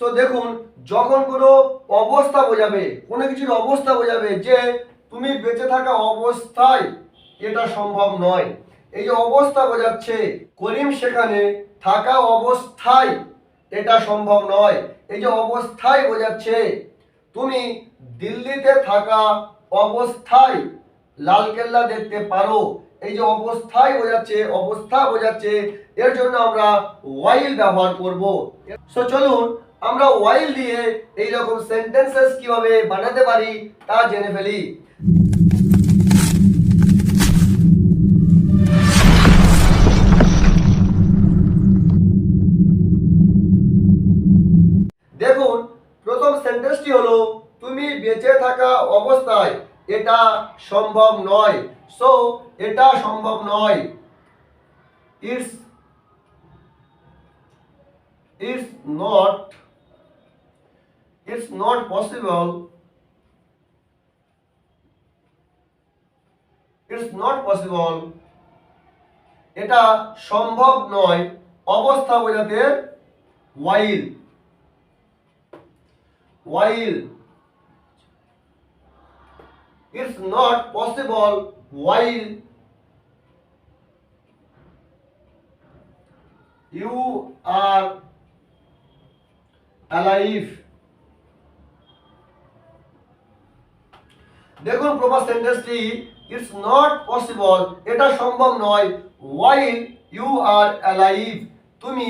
So দেখুন, যখন কোনো অবস্থা বোঝাবে, কোনো কিছুর অবস্থা বোঝাবে যে তুমি বেঁচে থাকা অবস্থায় এটা সম্ভব নয়। এই যে অবস্থা বোঝাচ্ছে, করিম সেখানে থাকা অবস্থায় এটা সম্ভব নয়। এই যে অবস্থায় বোঝাচ্ছে, তুমি দিল্লিতে থাকা অবস্থায় লালকেল্লা দেখতে পারো। এই যে অবস্থায় বোঝাচ্ছে, অবস্থা বোঝাচ্ছে, এর জন্য আমরা ওয়াইল ব্যবহার করব। সো চলুন আমরা ওয়াইল দিয়ে এই রকম সেন্টেন্সেস কীভাবে বানাতে পারি তা জেনে ফেলি। দেখুন, প্রথম সেন্টেন্সটি হলো, তুমি বেঁচে থাকা অবস্থায় এটা সম্ভব নয়। সো এটা সম্ভব নয়। It's it's not it's not possible it's not possible এটা সম্ভব নয়, অবস্থা বোঝাতে while while it's not possible, while you are alive. দেখুন প্রপার সেন্টেন্সটি ইটস নট পসিবল এটা সম্ভব নয়। ওয়াইল ইউ আর অ্যালাইভ তুমি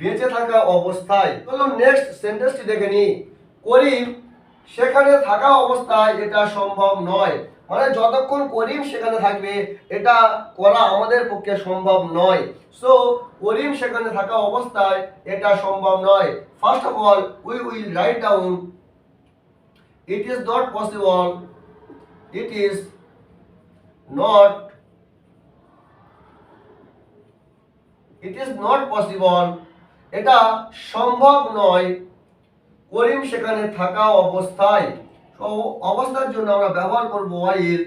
বেঁচে থাকা অবস্থায়। চলুন নেক্সট সেন্টেন্সটি দেখে নিই। করিম, সেখানে থাকা অবস্থায় এটা সম্ভব নয়। মানে যতক্ষণ করিম সেখানে থাকবে, এটা করা আমাদের পক্ষে সম্ভব নয়। সো করিম সেখানে থাকা অবস্থায় এটা সম্ভব নয়। First of all we will write down it is not possible it is not, it is not possible. এটা সম্ভব নয় করিম সেখানে থাকা অবস্থায়। অবস্থার জন্য আমরা ব্যবহার করব while.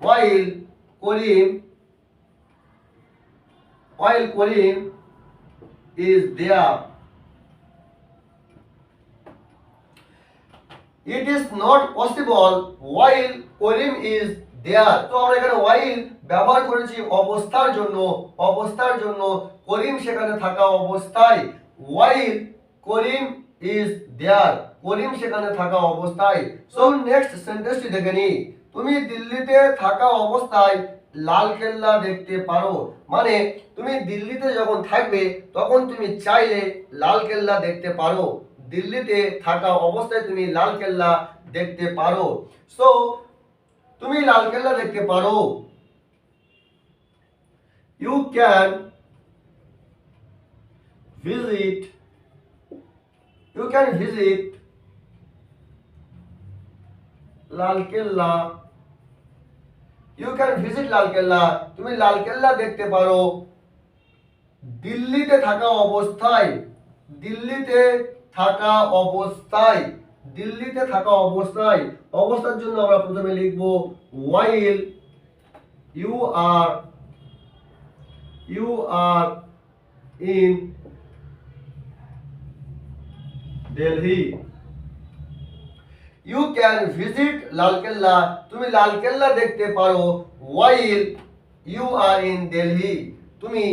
While Karim while Karim is there it is not possible while Karim is there তো আমরা এখানে ওয়াইল ব্যবহার করেছি অবস্থার জন্য অবস্থার জন্য করিম সেখানে থাকা অবস্থায়। ওয়াইল করিম ইজ দেয়ার করিম সেখানে থাকা অবস্থায়। সো নেক্সট সেন্টেন্সটি দেখে নি তুমি দিল্লিতে থাকা অবস্থায় লাল কেল্লা দেখতে পারো। মানে তুমি দিল্লিতে যখন থাকবে, তখন তুমি চাইলে লাল কেল্লা দেখতে পারো। দিল্লিতে থাকা অবস্থায় তুমি লাল কেল্লা দেখতে পারো। সো তুমি লাল কেল্লা দেখতে পারো। You can visit you can visit Lal Qila. You can visit Lal Qila. তুমি লাল কেল্লা দেখতে পারো। দিল্লিতে থাকা অবস্থায়, দিল্লিতে থাকা অবস্থায়, দিল্লিতে থাকা অবস্থায়, অবস্থার জন্য আমরা প্রথমে লিখব while you are you are in Delhi you can visit Lal Qila তুমি লালকেল্লা দেখতে পারো। While you are in Delhi তুমি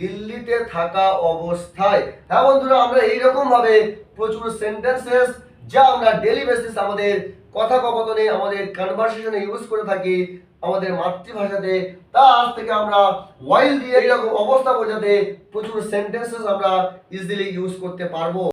দিল্লিতে থাকা অবস্থায়। হ্যাঁ বন্ধুরা, আমরা এইরকম ভাবে প্রচুর সেন্টেন্সেস যা আমরা ডেলি বেসিস আমাদের কথোপকথনে আমাদের কনভারসেশনে ইউজ করে থাকি আমাদের মাতৃভাষাতে। তা আজ থেকে আমরা ওয়াইল দিয়ে এরকম অবস্থা বোঝাতে প্রচুর সেন্টেন্সেস আমরা ইজিলি ইউজ করতে পারব।